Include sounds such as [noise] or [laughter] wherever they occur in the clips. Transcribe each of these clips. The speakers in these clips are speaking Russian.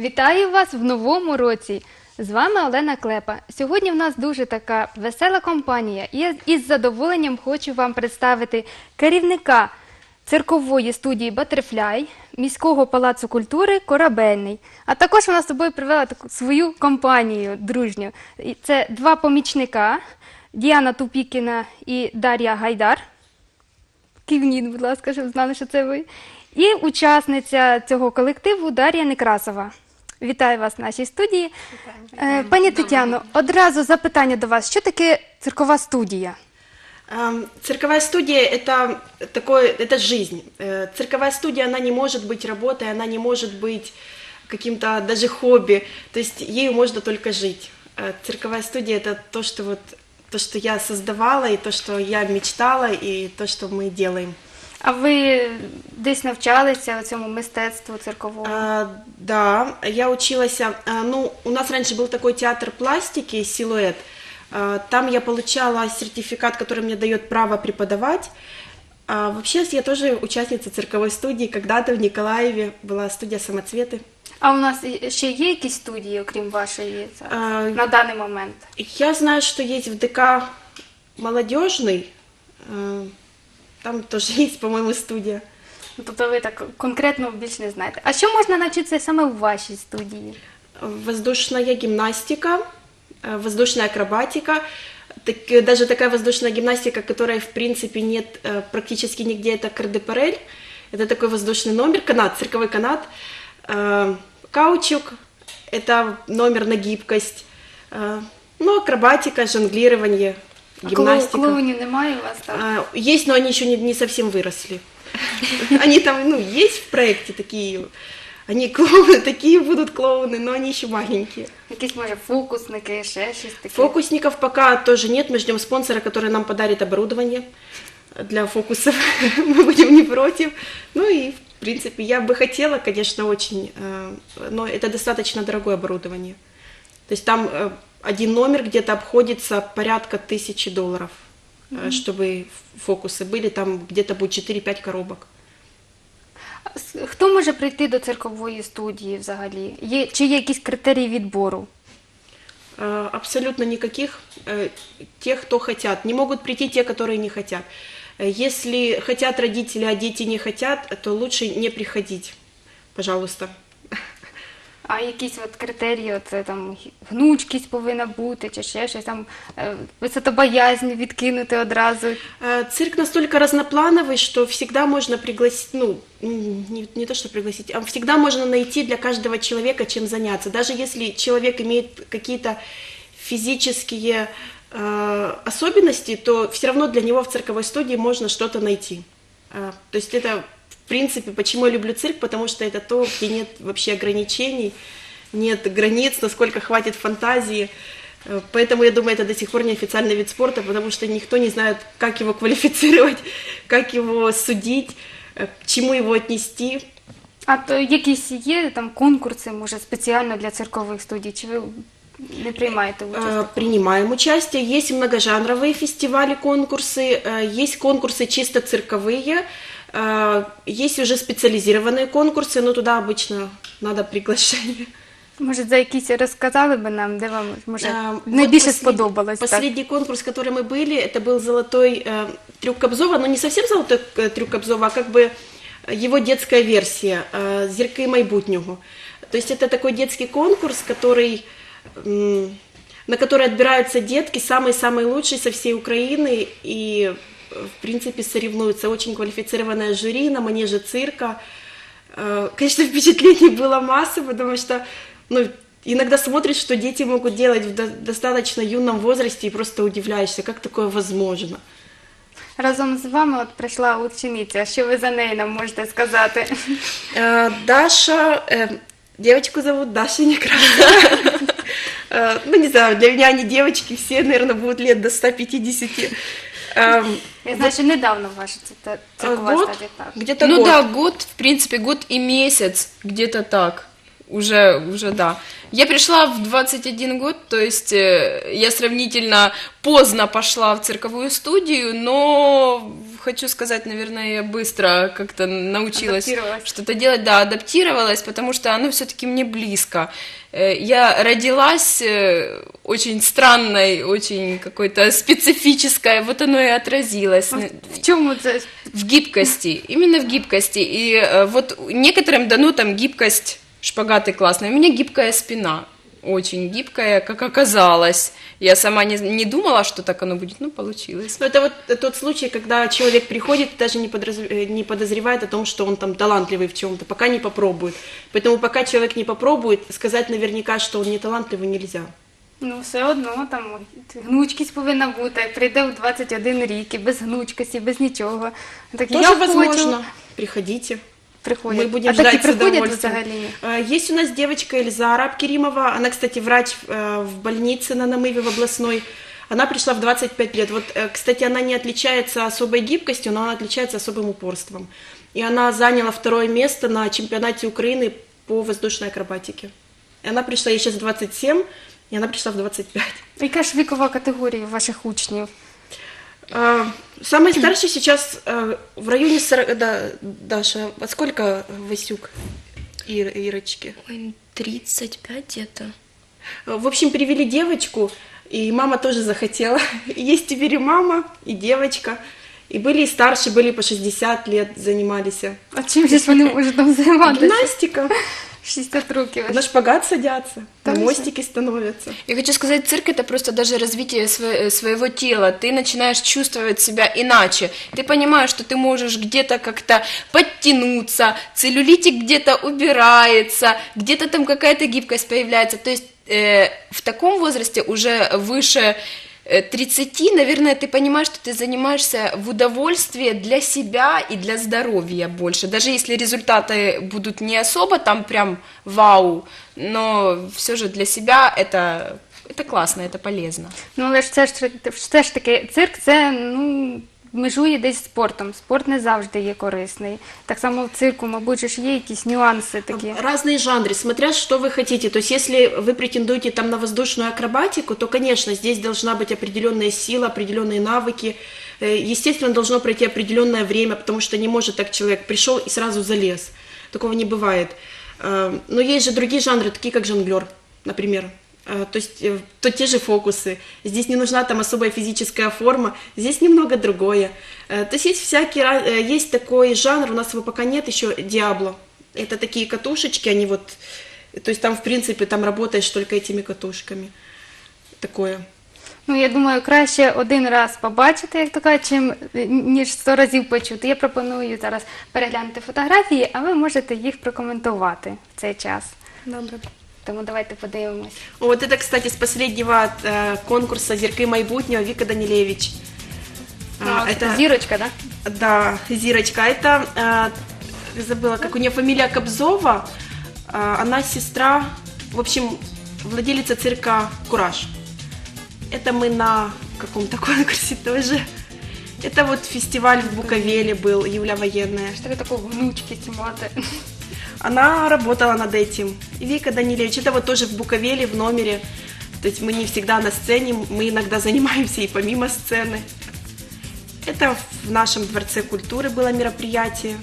Вітаю вас в новому році. З вами Олена Клепа. Сьогодні в нас дуже така весела компанія, я із задоволенням хочу вам представити керівника циркової студії Батерфляй міського палацу культури Корабельний. А також вона з собою привела таку свою компанію дружню. Це два помічника Діана Тупікіна і Дар'я Гайдар. Кивніть, будь ласка, щоб знали, що це ви. І учасниця цього колективу Дар'я Некрасова. Вітаю вас в нашій студії. Е, Пані Тетяно, одразу запитання до вас: що таке циркова студія? Ам, Цирковая студия это такое, это жизнь. Э, Цирковая студия, она не может быть работой, она не может быть каким-то даже хобби. То есть ею можно только жить. Э, Цирковая студия это то, что вот то, что я создавала, и то, что я мечтала, и то, что мы делаем. А ви десь навчалися цьому мистецтву цирковому? А, да, я училась, а, ну, у нас раньше был такой театр пластики «Силуэт». А, Там я получала сертификат, который мне дает право преподавать. А вообще я тоже участница цирковой студии. Когда-то в Николаеве была студия «Самоцветы». А у нас і- ще є якісь студії, окрім вашої, зараз, А, на даний момент? Я знаю, что есть в ДК молодежный. э, Там тоже [laughs] есть, по-моему, студия. Ну, Тобто ви так конкретно більш не знаєте. А що можна навчитися саме в вашій студії? Воздушная гимнастика, э, воздушная акробатика, так, э, даже такая воздушная гимнастика, которая в принципе нет э, практически нигде, это кардепарель. Это такой воздушный номер, канат, цирковой канат. Э, Каучук, это номер на гибкость. Э, Ну, акробатика, жонглирование, А гимнастика. клоу- клоунів немає у вас так? А, Есть, но они еще не, не совсем выросли. [laughs] Они там, ну, есть в проекте такие, они клоуны, [laughs] такие будут клоуны, но они еще маленькие. Якісь може фокусники, ще щось таке. Фокусников пока тоже нет, мы ждем спонсора, который нам подарит оборудование для фокусов. [laughs] Мы будем не против. Ну и, в принципе, я бы хотела, конечно, очень, э, но это достаточно дорогое оборудование. То есть там э, один номер где-то обходится порядка тысячи долларов, э, чтобы фокусы были, там где-то будет 4-5 коробок. А с- Хто може прийти до циркової студії взагалі? Є, чи є якісь критерії відбору? Э, Абсолютно никаких. Э, Те, кто хотят. Не могут прийти те, которые не хотят. Э, Если хотят родители, а дети не хотят, то лучше не приходить. Пожалуйста. А якісь от критерії, от це там гнучкість повинна бути, чи ще щось там е, висотобоязнь відкинути одразу. Э, Цирк настолько разноплановый, что всегда можно пригласить, ну, м, не, не то что пригласить, а всегда можно найти для каждого человека чем заняться. Даже если человек имеет какие-то физические э, особенности, то все равно для него в цирковой студии можно что-то найти. Э, то есть это, в принципе, почему я люблю цирк, потому что это то, где нет вообще ограничений, нет границ, насколько хватит фантазии. Э, Поэтому я думаю, это до сих пор не официальный вид спорта, потому что никто не знает, как его квалифицировать, [laughs] как его судить, э, к чему его отнести. А то якісь є там конкурси, може, спеціально для циркових студій, чи ви не приймаєте участь? Э, Принимаем участие. Есть многожанровые фестивали, конкурсы, э, есть конкурсы чисто цирковые, э, есть уже специализированные конкурсы, но туда обычно надо приглашение. Може, за якісь розказали би нам, де вам може А, вот найбільше послед- сподобалось? так? Последний конкурс, который мы были, это был золотой э, трюк Кобзова, но не совсем золотой э, трюк Кобзова, а как бы его детская версия э, «Зірки майбутнього». То есть это такой детский конкурс, который, м, на который отбираются детки, самые-самые лучшие со всей Украины, и, э, в принципе, соревнуются. Очень квалифицированное жюри на манеже цирка. Э, Конечно, [laughs] впечатлений было масса, потому что ну, иногда смотришь, что дети могут делать в до- достаточно юном возрасте, и просто удивляешься, как такое возможно. Разом з вами от прийшла учениця. Що ви за неї нам можете сказати? Даша, девочку зовут Даша Некрасова. [laughs] Ну, не знаю, для меня они девочки, все, наверное, будут лет до 150. Эм, Я знаю, що недавно ваша Год? Где-то ну год. да, год, в принципе, год и месяц, где-то так. Уже, уже да. Я пришла в 21 год, то есть э, я сравнительно поздно пошла в цирковую студию, но хочу сказать, наверное, я быстро как-то научилась что-то делать, да, адаптировалась, потому что оно все-таки мне близко. Э, Я родилась э, очень странной, очень какой-то специфической, вот оно и отразилось. В чому це? В гибкости, именно в гибкости. И э, вот некоторым дано там гибкость, шпагаты классные. У меня гибкая спина, очень гибкая, как оказалось. Я сама не, не думала, что так оно будет, но получилось. Ну, это вот тот случай, когда человек приходит и даже не, подраз- э, не подозревает о том, что он там талантливый в чем-то, пока не попробует. Поэтому пока человек не попробует, сказать наверняка, что он не талантливый, нельзя. Ну, все одно там гнучкість повинна бути. Прийде в 21 рік і без гнучкості, без нічого. Так, Тоже я возможно. хочу. Приходите. Приходять. Мы будем а такі ждать с приходять удовольствием. взагалі? Э, Есть у нас девочка Эльзара Абкеримова. Она, кстати, врач э, в больнице на Намыве в областной. Она пришла в 25 лет. Вот, э, кстати, она не отличается особой гибкостью, но она отличается особым упорством. И она заняла второе место на чемпионате Украины по воздушной акробатике. И она пришла, ей сейчас 27, и она пришла в 25. Яка ж вікова категорія ваших учнів? А, Самый старший сейчас э, в районе 40... Да, Даша, а сколько Васюк Ир, Ирочки? Ой, 35 где-то. В общем, перевели девочку, и мама тоже захотела. [laughs] Есть теперь и мама, и девочка. И были и старше, были по 60 лет занимались. А чим же вони можуть там [laughs] займатися? Гимнастика. 60 років. На шпагат садятся, на мостики становятся. Я хочу сказать, цирк это просто даже развитие сво- э, своего тела. Ты начинаешь чувствовать себя иначе. Ты понимаешь, что ты можешь где-то как-то подтянуться, целлюлитик где-то убирается, где-то там какая-то гибкость появляется. То есть э, в таком возрасте уже выше 30, наверное, ты понимаешь, что ты занимаешься в удовольствие для себя и для здоровья больше. Даже если результаты будут не особо там прям вау, но все же для себя это, это классно, это полезно. Ну, але ж це ж все ж таки цирк це ну Межує десь з спортом. Спорт не завжди є корисний. Так само в цирку, мабуть, же ж є якісь нюанси такі. Разные жанры, смотря что вы хотите. То есть, если вы претендуете там на воздушную акробатику, то, конечно, здесь должна быть определенная сила, определенные навыки. Э, Естественно, должно пройти определенное время, потому что не может так человек пришел и сразу залез. Такого не бывает. Э, Но есть же другие жанры, такие как жонглер, например. Э, То есть э, то те же фокусы. Здесь не нужна там особая физическая форма, здесь немного другое. Э, То есть есть всякие, ра- э, есть такой жанр, у нас его пока нет еще, Диабло. Это такие катушечки, они вот, то есть там в принципе там работаешь только этими катушками. Такое. Ну, я думаю, краще один раз побачити, як то кажуть, чим е, ніж сто разів почути. Я пропоную зараз переглянути фотографії, а ви можете їх прокоментувати в цей час. Добре. Тому давайте подивимось. Вот это, кстати, с последнего э, конкурса «Зеркы майбутнего» Вика Данилевич. А, это зірочка, так? Да, Зирочка. Это, э, забыла, как у нее фамилия Кобзова. А, Она сестра, в общем, владелица цирка «Кураж». Это мы на каком-то конкурсе тоже. Это вот фестиваль в Буковеле был, Юля Военная. Що таке таку гнучкість мати. Она работала над этим. И Вика Данилевич, это вот тоже в Буковеле, в номере. То есть мы не всегда на сцене, мы иногда [laughs] занимаемся и помимо сцены. Это в нашем Дворце культуры было мероприятие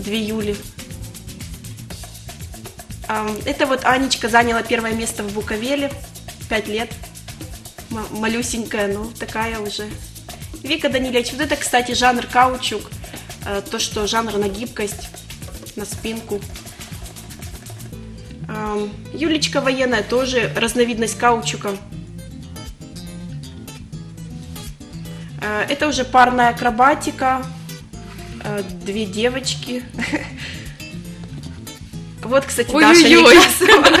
2 июля. Это вот Анечка заняла первое место в Буковеле, 5 лет. Малюсенькая, ну такая уже. Вика Данилевич, вот это, кстати, жанр каучук, э, то, что жанр на гибкость, на спинку. Ам, Юлечка военная тоже разновидность каучука. Э, Это уже парная акробатика. Э, Две девочки. Вот, кстати, Даша Ой-ой-ой. Некрасова. [laughs]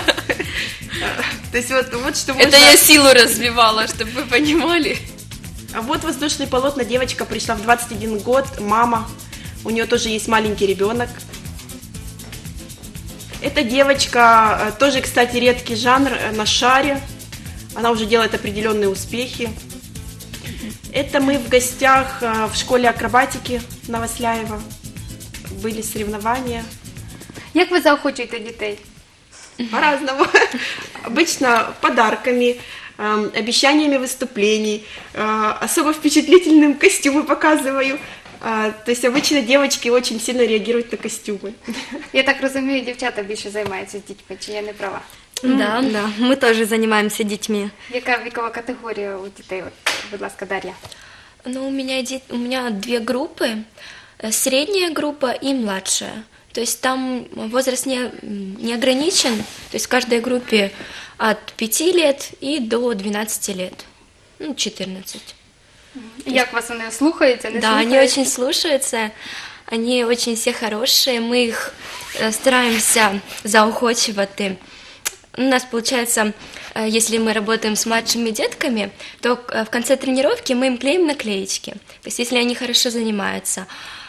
То есть вот, вот что Это можно- я силу развивала, чтобы вы понимали. А вот воздушный полотно девочка пришла в 21 год, мама. У нее тоже есть маленький ребенок. Эта девочка э, тоже, кстати, редкий жанр э, на шаре. Она уже делает определенные успехи. Это мы в гостях э, в школе акробатики Новосляева. Были соревнования. Як ви заохочуєте дітей? По-разному. [laughs] Обычно подарками, эм, обещаниями выступлений, особо впечатлительным костюмы показываю. А, то есть обычно девочки очень сильно реагируют на костюмы. Я так розумію, дівчата більше займаються з дітьми, чи я не права? Да. Да, мы тоже занимаемся детьми. Яка вікова категорія у дітей? От, будь ласка, Дар'я. Ну, у меня, иди- у меня две группы. э, Средняя группа и младшая. То есть там возраст не, м, не ограничен. То есть в каждой группе от 5 лет и до 12 лет. Ну, 14. Як вас вони слухаються? Не да, они слухаються? очень слушаются. Они очень все хорошие. Мы их э, стараемся заохочивать. У нас получается, э, если мы работаем с младшими детками, то э, в конце тренировки мы им клеим наклеечки. То есть если они хорошо занимаются.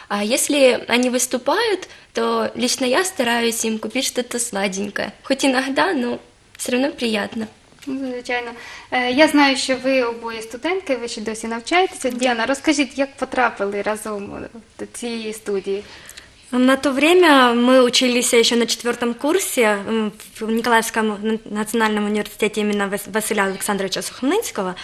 А если они выступают, то лично я стараюсь им купить что-то сладенькое. Хоть иногда, но все равно приятно. Ну, Звичайно. Е, Я знаю, що ви обоє студентки, ви ще досі навчаєтеся. Діана, розкажіть, як потрапили разом до цієї студії? На то время мы учились еще на четвертом курсе м, в Николаевском на- национальном университете именно Вас- Василия Александровича Сухомлынского э,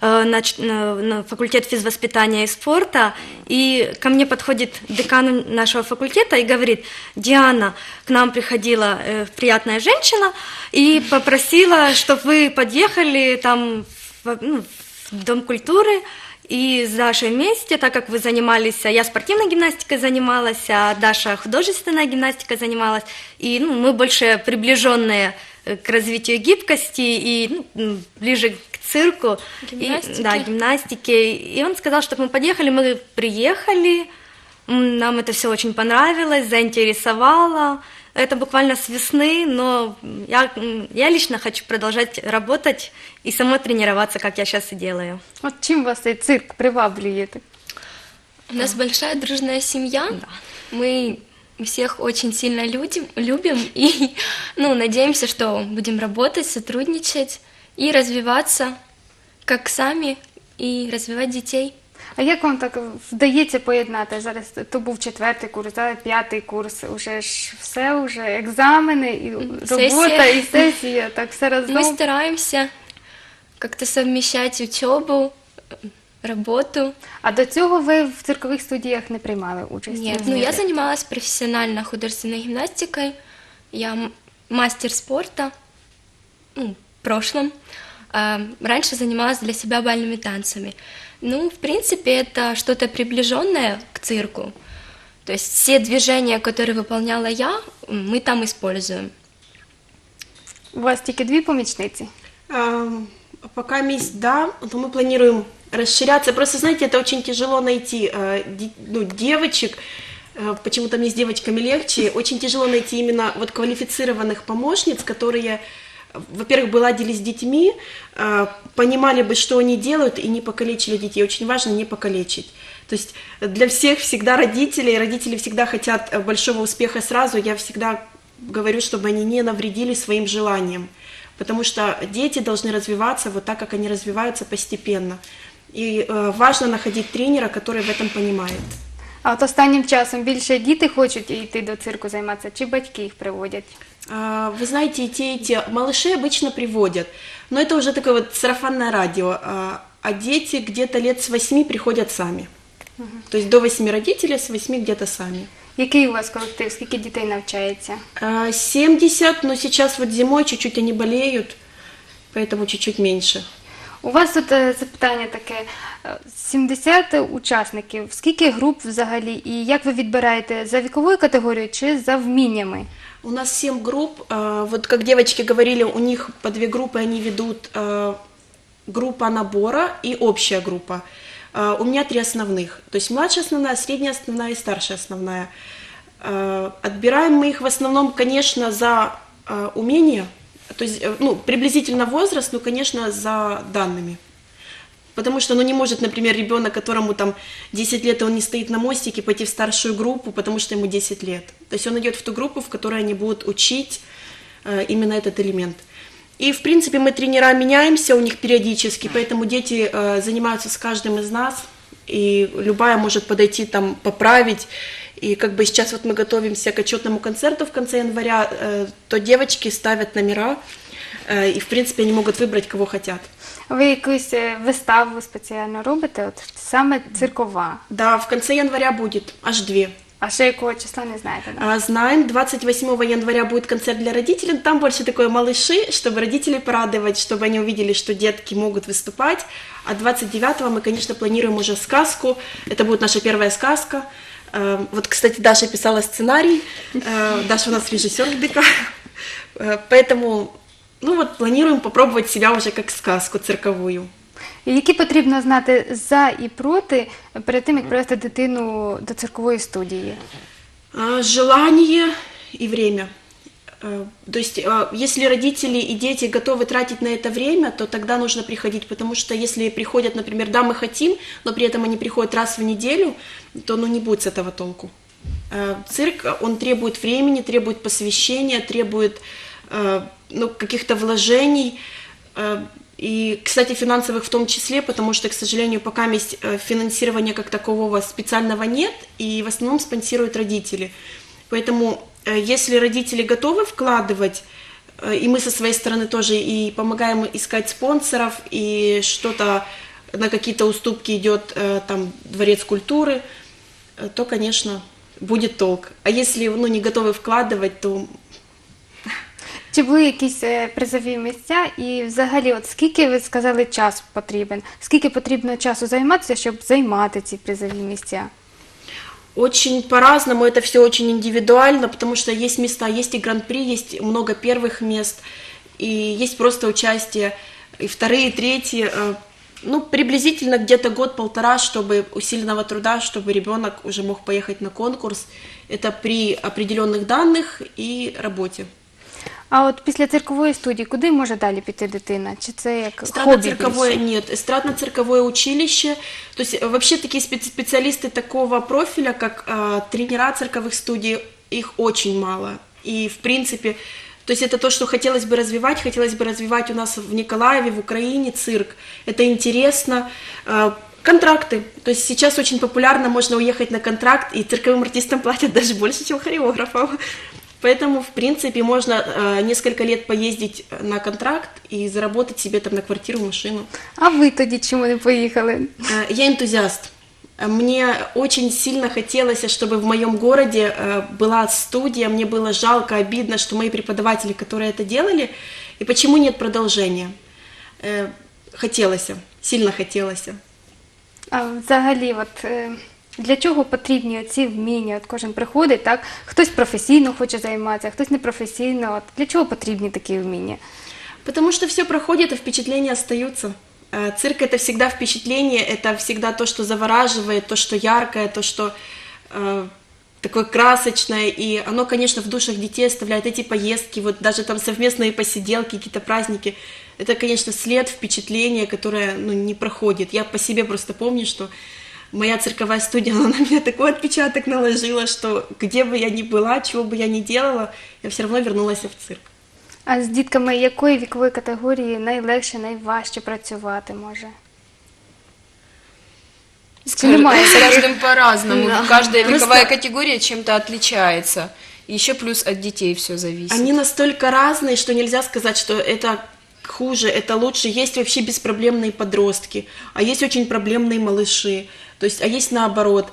На, ч- на- на факультет физвоспитания и спорта. И ко мне подходит декан нашего факультета и говорит, Диана, к нам приходила э, приятная женщина и попросила, чтобы вы подъехали там в, ну, в Дом культуры и с Дашей вместе, так как вы занимались, я спортивной гимнастикой занималась, а Даша художественной гимнастикой занималась, и ну, мы больше приближенные э, к развитию гибкости и ну, ближе к цирку. Гимнастике. И, да, гимнастике. И он сказал, чтобы мы подъехали, мы приехали, нам это все очень понравилось, заинтересовало. Это буквально с весны, но я, я лично хочу продолжать работать и самой тренироваться, как я сейчас и делаю. От чим вас цей цирк приваблює? так? У нас большая дружная семья. Мы всех очень сильно людям, любим и [laughs] ну, надеемся, что будем работать, сотрудничать и развиваться как сами и развивать детей. А як вам так вдається поєднати? Зараз то був четвертий курс, зараз п'ятий курс, уже ж все, уже екзамени, і робота, Сесія. і сесія, так все разом. Мы стараемся как-то совмещать учебу, работу. А до цього ви в циркових студіях не приймали участь? Нет, ну я занималась профессионально художественной гимнастикой. Я м- мастер спорта ну, в прошлом. А, раньше занималась для себя бальными танцами. Ну, в принципе, это что-то приближенное к цирку. То есть все движения, которые выполняла я, м, мы там используем. У вас тільки дві помічниці? Ам, Пока месть, да, но мы планируем расширяться. Просто, знаете, это очень тяжело найти э, ну, девочек. Э, Почему-то мне с девочками легче. Очень тяжело найти именно вот квалифицированных помощниц, которые, во-первых, бы ладили с детьми, э, понимали бы, что они делают, и не покалечили детей. Очень важно не покалечить. То есть для всех всегда родителей, родители всегда хотят большого успеха сразу. Я всегда говорю, чтобы они не навредили своим желаниям. Потому что дети должны развиваться вот так, как они развиваются постепенно. И э, важно находить тренера, который в этом понимает. А от останнім часом більше діти хочуть йти до цирку займатися, чи батьки їх приводять? А, Вы знаете, и те, и те. Малышей обычно приводят, но это уже такое вот сарафанное радио. А а дети где-то лет с восьми приходят сами. То есть до восьми родители, с восьми где-то сами. Який у вас колектив? Скільки дітей навчається? А, 70, но сейчас вот зимой чуть-чуть они болеют, поэтому чуть-чуть меньше. У вас тут е, запитання таке: е, 70 учасників. Скільки груп взагалі? І як ви відбираєте за віковою категорією чи за вміннями? У нас 7 групп. а, Вот как девочки говорили, у них по две группы они ведут а, группа набора и общая группа. А, У меня три основных. То есть младшая основная, средняя основная и старшая основная. А, Отбираем мы их в основном, конечно, за а, умение, то есть, э, ну, приблизительно возраст, но, конечно, за данными. Потому что, ну, не может, например, ребенок, которому там 10 лет, и он не стоит на мостике, пойти в старшую группу, потому что ему 10 лет. То есть он идет в ту группу, в которой они будут учить э, именно этот элемент. И, в принципе, мы тренера меняемся у них периодически, поэтому дети э, занимаются с каждым из нас, и любая может подойти там поправить. И как бы сейчас вот мы готовимся к отчетному концерту в конце января, э, то девочки ставят номера, э, и, в принципе, они могут выбрать, кого хотят. Ви якусь виставу спеціально робите? От саме циркова. Да, в конце января будет аж две. А ще якого числа не знаєте? Да? А, Знаем, 28 января будет концерт для родителей. Там больше такое малыши, чтобы родителей порадовать, чтобы они увидели, что детки могут выступать. А 29 мы, конечно, планируем уже сказку. Это будет наша первая сказка. Э, Вот, кстати, Даша писала сценарий. Э, Даша у нас режиссер ГДК. Э, Поэтому, ну вот, планируем попробовать себя уже как сказку цирковую. І Які потрібно знати за і проти перед тим, як привести дитину до циркової студії? А, Желание и время. Э, То есть, а, если родители и дети готовы тратить на это время, то тогда нужно приходить, потому что если приходят, например, да, мы хотим, но при этом они приходят раз в неделю, то ну, не будет с этого толку. Э, Цирк, он требует времени, требует посвящения, требует э, ну, каких-то вложений, э, и, кстати, финансовых в том числе, потому что, к сожалению, пока есть э, финансирования как такового специального нет, и в основном спонсируют родители. Поэтому, э, если родители готовы вкладывать, э, и мы со своей стороны тоже и помогаем искать спонсоров, и что-то на какие-то уступки идет э, там дворец культуры, э, то, конечно, будет толк. А если ну, не готовы вкладывать, то Чи були якісь е, призові місця? І взагалі, от скільки ви сказали час потрібен? Скільки потрібно часу займатися, щоб займати ці призові місця? Очень по-разному, это все очень индивидуально, потому что есть места, есть и гран-при, есть много первых мест, и есть просто участие, и вторые, и третьи. э, Ну, приблизительно где-то год-полтора, чтобы усиленного труда, чтобы ребенок уже мог поехать на конкурс. Это при определенных данных и работе. А от після циркової студії, куди може далі піти дитина? Чи це як хобі Эстрадно-цирковое більше? нет, эстрадно-цирковое училище. То есть э, вообще такие спе- специалисты такого профиля, как э, тренера цирковых студий, их очень мало. И в принципе, то есть это то, что хотелось бы развивать, хотелось бы развивать у нас в Николаеве, в Украине цирк. Это интересно. Э, Контракты. То есть сейчас очень популярно, можно уехать на контракт, и цирковым артистам платят [laughs] даже больше, чем хореографам. Поэтому, в принципе, можно э, несколько лет поездить на контракт и заработать себе там на квартиру, машину. А ви тоді чому не поїхали? Э, Я энтузиаст. Э, Мне очень сильно хотелось, чтобы в моем городе э, была студия. Мне было жалко, обидно, что мои преподаватели, которые это делали, и почему нет продолжения. Э, Хотелось, сильно хотелось. А взагалі, от е, для чого потрібні ці вміння? От кожен приходить, так хтось професійно хоче займатися, хтось непрофесійно. От для чого потрібні такі вміння? Потому что все проходит, а впечатления остаются. Э, Цирк это всегда впечатление, это всегда то, что завораживает, то, что яркое, то, что э, такое красочное, и оно, конечно, в душах детей оставляет эти поездки, вот даже там совместные посиделки, какие-то праздники. Это, конечно, след, впечатление, которое ну, не проходит. Я по себе просто помню, что моя цирковая студия, она на меня такой отпечаток наложила, что где бы я ни была, чего бы я ни делала, я все равно вернулась в цирк. А з дітками якої вікової категорії найлегше, найважче працювати може? С, Чи немає с таких? каждым по-разному. Да. Каждая Просто- вековая категория чем-то отличается. Еще плюс от детей все зависит. Они настолько разные, что нельзя сказать, что это хуже, это лучше. Есть вообще беспроблемные подростки, а есть очень проблемные малыши. То есть, а есть наоборот.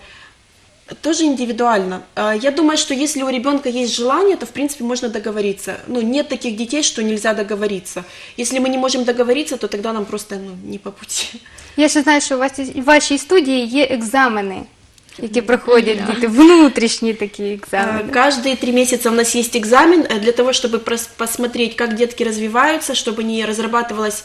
Тоже индивидуально. А, Я думаю, что если у ребенка есть желание, то в принципе можно договориться. Ну, нет таких детей, что нельзя договориться. Если мы не можем договориться, то тогда нам просто ну, не по пути. Я ще знаю, що у вас в вашій студії є екзамени, які проходять діти, внутрішні такі А, екзамени. Каждые три месяца у нас есть экзамен э, для того, чтобы прос- посмотреть, как детки развиваются, чтобы не разрабатывалась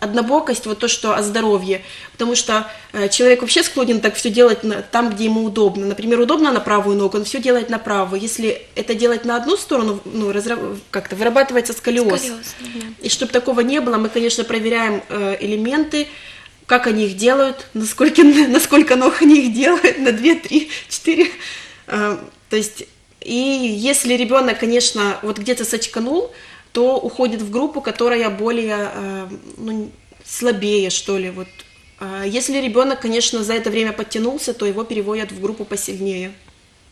однобокость, вот то, что о здоровье. Потому что э, человек вообще склонен так все делать там, где ему удобно. Например, удобно на правую ногу, он все делает на правую. Если это делать на одну сторону, ну, как-то вырабатывается сколиоз. Сколиоз, да. И чтобы такого не было, мы, конечно, проверяем э, элементы, как они их делают, насколько, [laughs] насколько ног они их делают, на 2, 3, 4. Э, То есть, и если ребенок, конечно, вот где-то сочканул, то уходит в группу, которая более, э, ну, слабее, что ли, вот. А Если ребенок, конечно, за это время подтянулся, то его переводят в группу посильнее.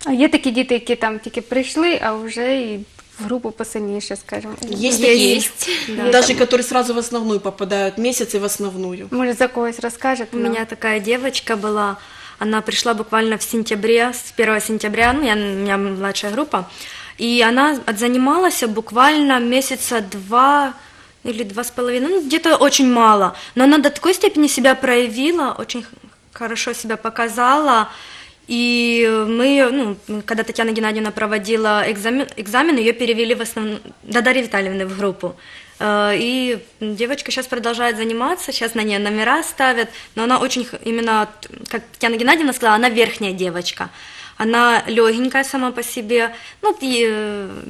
А є такі діти, які там тільки прийшли, а вже і в групу посильніше, скажімо. Есть такие, Есть. даже которые сразу в основную попадают, месяц и в основную. Може, за когось розкажете? У нам? меня такая девочка была, она пришла буквально в сентябре, с 1 сентября, ну, я, у меня младшая группа, и она отзанималась буквально месяца два или два с половиной, ну, где-то очень мало, но она до такой степени себя проявила, очень хорошо себя показала, и мы, ну, когда Татьяна Геннадьевна проводила экзамен, экзамен ее перевели в основном, до Дарьи Витальевны в группу. Э, И девочка сейчас продолжает заниматься, сейчас на нее номера ставят, но она очень, именно, как Татьяна Геннадьевна сказала, она верхняя девочка. Она легенькая сама по себе, ну, и, э,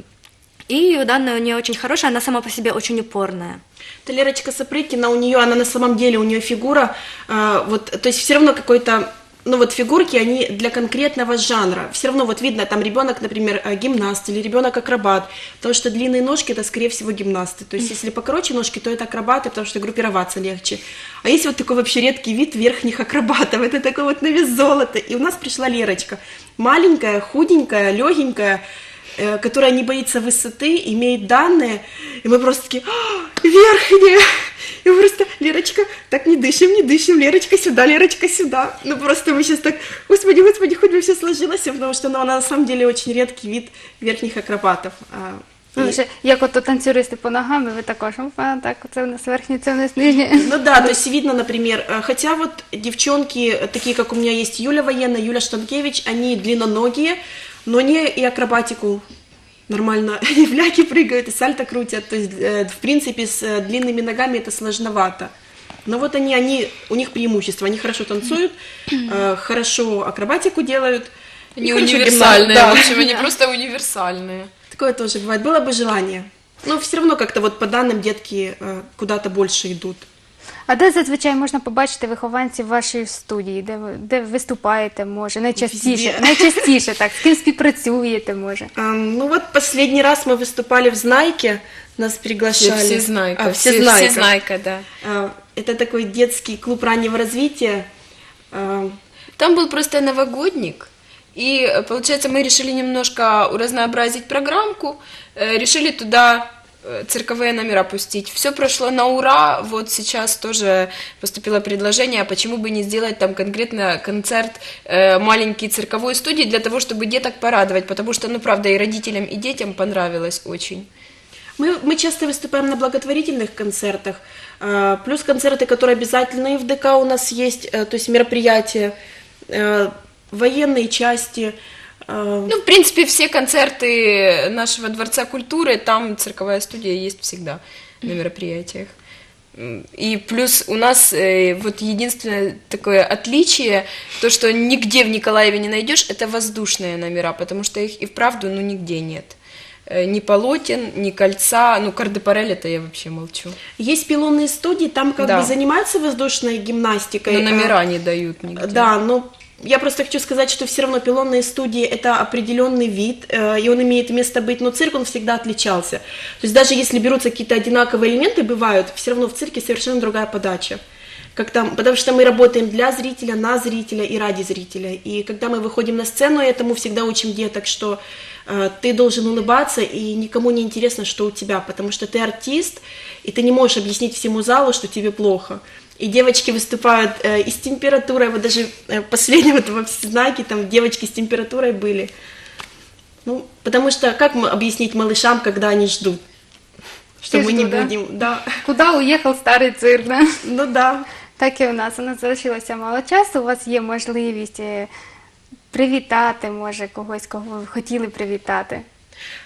и данные у нее очень хорошая, она сама по себе очень упорная. Это Лерочка Сапрыкина, у нее, она на самом деле, у нее фигура, э, вот, то есть все равно какой-то, ну вот фигурки, они для конкретного жанра. Все равно вот видно, там ребенок, например, э, гимнаст или ребенок акробат, потому что длинные ножки это, скорее всего, гимнасты. То есть если покороче ножки, то это акробаты, потому что группироваться легче. А есть вот такой вообще редкий вид верхних акробатов, [laughs] это такой вот на вес золота. И у нас пришла Лерочка, маленькая, худенькая, легенькая, которая не боится высоты, имеет данные, и мы просто такие, «А, верхняя, и мы просто, Лерочка, так не дышим, не дышим, Лерочка сюда, Лерочка сюда, ну просто мы сейчас так, господи, господи, хоть бы все сложилось, потому что ну, она на самом деле очень редкий вид верхних акробатов. А, Ну, и- ще, як ото танцюристи по ногам, і ви також, а, так, це у нас верхні, це у нас нижні. Ну да, то есть видно, например, э, хотя вот девчонки, э, такие как у меня есть Юля Военная, Юля Штанкевич, они длинноногие, но они и акробатику нормально, [laughs] и фляки прыгают, и сальто крутят, то есть, э, в принципе, с э, длинными ногами это сложновато. Но вот они, они, у них преимущество, они хорошо танцуют, э, хорошо акробатику делают. Они универсальные, гимна- да. в общем, они [laughs] просто универсальные. Такое тоже бывает, было бы желание. Но все равно как-то вот по данным детки куда-то больше идут. А де зазвичай можна побачити вихованців вашої студії, де ви де ви виступаєте, може, найчастіше, Везде. найчастіше так, з ким співпрацюєте, може. Ам, ну вот последний раз мы выступали в Знайке, нас приглашали. Все знайка, А, все, все все Знайка. знайка, да. А, Это такой детский клуб раннего развития. А, Там был просто новогодник, и, э, получается, мы решили немножко разнообразить программку, э, решили туда э, цирковые номера пустить. Все прошло на ура, вот сейчас тоже поступило предложение, а почему бы не сделать там конкретно концерт э, маленький цирковой студии для того, чтобы деток порадовать, потому что, ну, правда, и родителям, и детям понравилось очень. Мы, мы часто выступаем на благотворительных концертах, а, плюс концерты, которые обязательные в ДК у нас есть, э, то есть мероприятия, э, военные части. А, Ну, в принципе, все концерты нашего Дворца культуры, там цирковая студия есть всегда на мероприятиях. И плюс у нас э, вот единственное такое отличие, то, что нигде в Николаеве не найдешь, это воздушные номера, потому что их и вправду, ну, нигде нет. Э, Ни полотен, ни кольца, ну, кардепарель это я вообще молчу. Есть пилонные студии, там как Да. бы занимаются воздушной гимнастикой. Но номера не дают нигде. Да, но я просто хочу сказать, что все равно пилонные студии это определенный вид, э, и он имеет место быть, но цирк он всегда отличался. То есть даже если берутся какие-то одинаковые элементы, бывают, все равно в цирке совершенно другая подача. Как там, потому что мы работаем для зрителя, на зрителя и ради зрителя. И когда мы выходим на сцену, этому всегда учим деток, что э, ты должен улыбаться, и никому не интересно, что у тебя, потому что ты артист, и ты не можешь объяснить всему залу, что тебе плохо И девочки выступают э, и с температурой, вот даже э, последние вот во всезнаке, там девочки с температурой были. Ну, потому что как мы объяснить малышам, когда они ждут? Что Все мы не ждут, да? будем, да. Куди уїхав старий цирк? Да? Ну да. Так і у нас. У нас залишилося мало часу. У вас є можливість е, привітати, може, когось, кого ви хотіли привітати.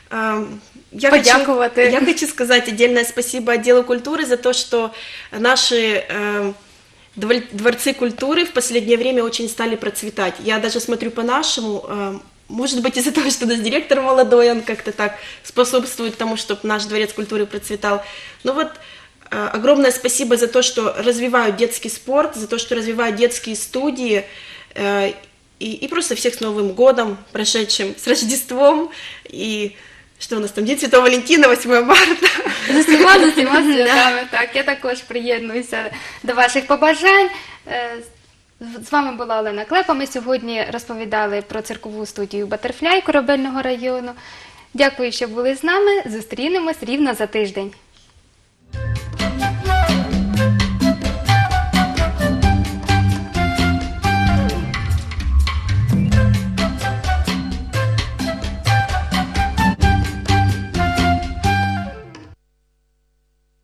А, я Подякувати. хочу, я хочу сказать отдельное спасибо отделу культуры за то, что наши э, двор- дворцы культуры в последнее время очень стали процветать. Я даже смотрю по-нашему, э, может быть из-за [laughs] того, что у нас директор молодой, он как-то так способствует тому, чтобы наш дворец культуры процветал. Но вот э, огромное спасибо за то, что развивают детский спорт, за то, что развивают детские студии. э, и, и просто всех с Новым годом, прошедшим, с Рождеством. И что у нас там, День Святого Валентина, 8 марта. З усіма, з усіма святами. Так, я також приєднуюся до ваших побажань. З- З вами була Олена Клепа. Ми сьогодні розповідали про циркову студію Батерфляй корабельного району. Дякую, що були з нами. Зустрінемось рівно за тиждень.